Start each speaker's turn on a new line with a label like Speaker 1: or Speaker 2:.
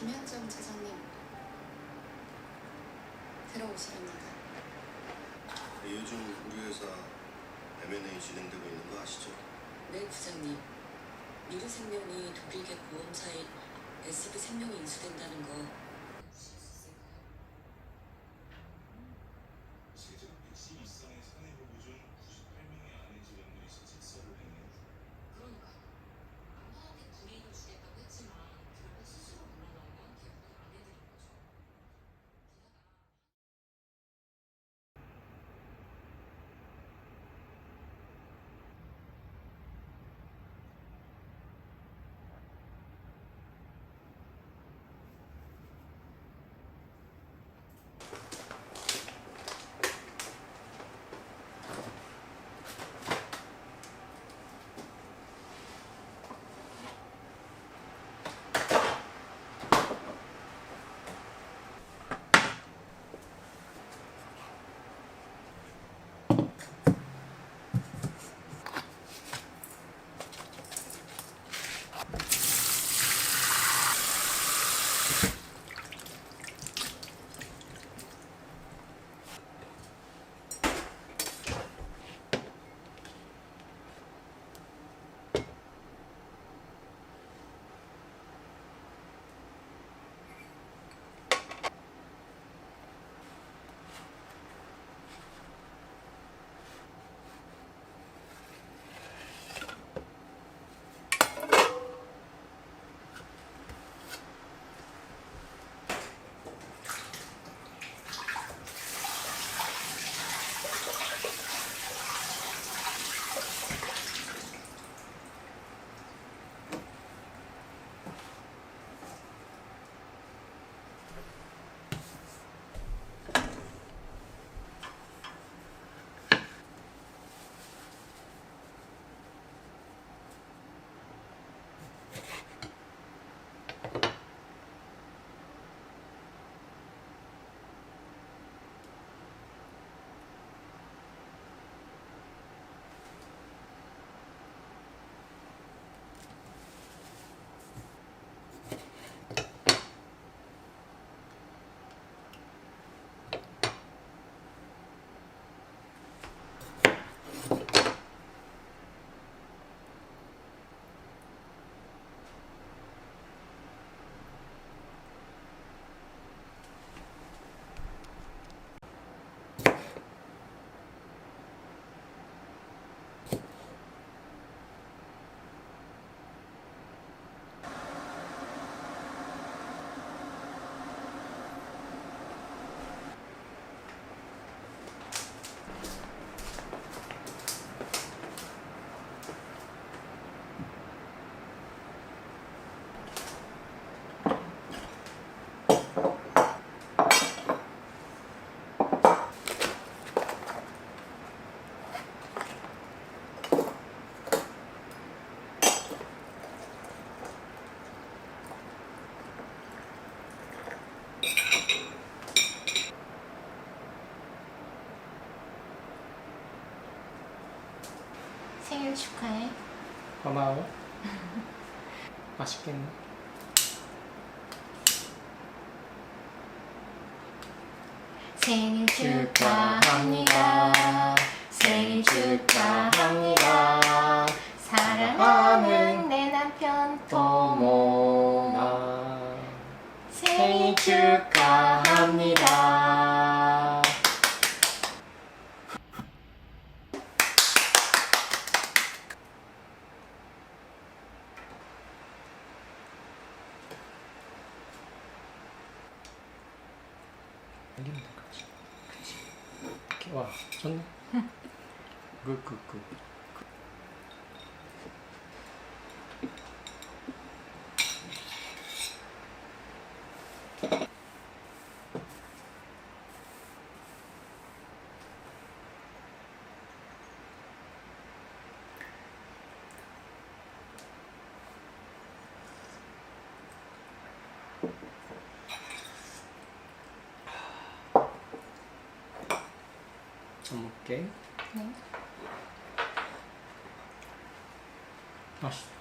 Speaker 1: 김현정 차장님 들어오시랍니다.
Speaker 2: 요즘 우리 회사 M&A 진행되고 있는 거 아시죠?
Speaker 3: 네, 부장님. 미르생명이 독일계 보험사인 SB생명이 인수된다는 거
Speaker 4: 고마워. 맛있겠네.
Speaker 5: 생일
Speaker 4: 축하합니다.
Speaker 5: 생일 축하합니다. 사랑하는 내 남편 토모
Speaker 4: 토모나
Speaker 5: 생일
Speaker 4: 축하합니다. 좀 먹게.
Speaker 5: 네.
Speaker 4: 맛있어.